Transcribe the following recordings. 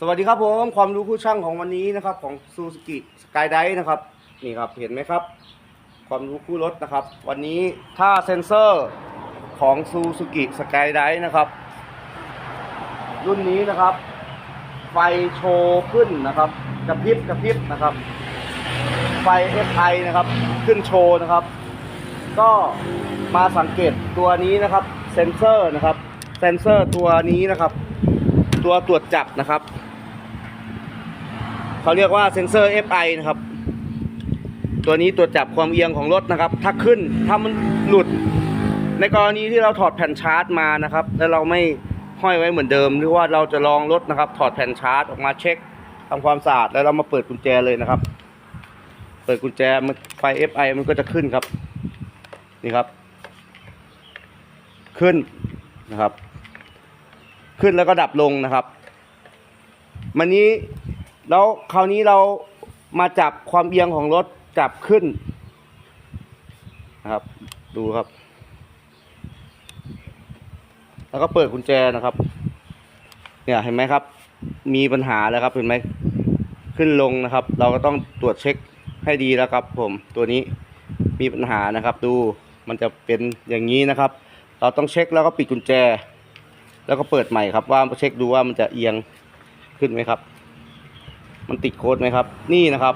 สวัสดีครับผมความรู้คู่ช่างของวันนี้นะครับของซูซูกิสกายไดนะครับนี่ครับเห็นไหมครับ ความรู้คู่รถนะครับ วันนี้ถ้าเซ็นเซอร์ของซูซูกิสกายไดนะครับ รุ่นนี้นะครับ ไฟโชว์ขึ้นนะครับ กระพริบกระพริบนะครับ ไฟ FI นะครับขึ้นโชว์นะครับ ก็มาสังเกตตัวนี้นะครับเซนเซอร์นะครับเซนเซอร์ตัวนี้นะครับ ตัวตรวจจับนะครับ เขาเรียกว่าเซ็นเซอร์ FI นะครับ ตัวนี้ตรวจจับความเอียงของรถนะครับ ถ้าขึ้นถ้ามันหลุด ในกรณีที่เราถอดแผ่นชาร์จมานะครับ แล้วเราไม่ห้อยไว้เหมือนเดิม หรือว่าเราจะลองรถนะครับ ถอดแผ่นชาร์จออกมาเช็คทำความสะอาดแล้วเรามาเปิดกุญแจเลยนะครับ เปิดกุญแจมันไฟ FI มันก็จะขึ้นครับ นี่ครับ ขึ้นนะครับ ขึ้นแล้วก็ดับลงนะครับ มันนี้ แล้วคราวนี้เรามาจับความเอียงของรถจับขึ้นนะครับ ดูครับ แล้วก็เปิดกุญแจนะครับ เนี่ยเห็นไหมครับ มีปัญหาแล้วครับเห็นไหมขึ้นลงนะครับ เราก็ต้องตรวจเช็คให้ดีแล้วครับ ผมตัวนี้มีปัญหานะครับ ดูมันจะเป็นอย่างนี้นะครับ เราต้องเช็คแล้วก็ปิดกุญแจ แล้วก็เปิดใหม่ครับว่าเช็คดูว่ามันจะเอียงขึ้นไหมครับ มันติดโค้ดไหมครับ นี่นะครับ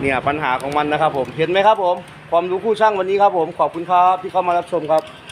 เนี่ยปัญหาของมันนะครับผมเห็นไหมครับผมความรู้คู่ช่างวันนี้ครับผมขอบคุณครับที่เข้ามารับชมครับ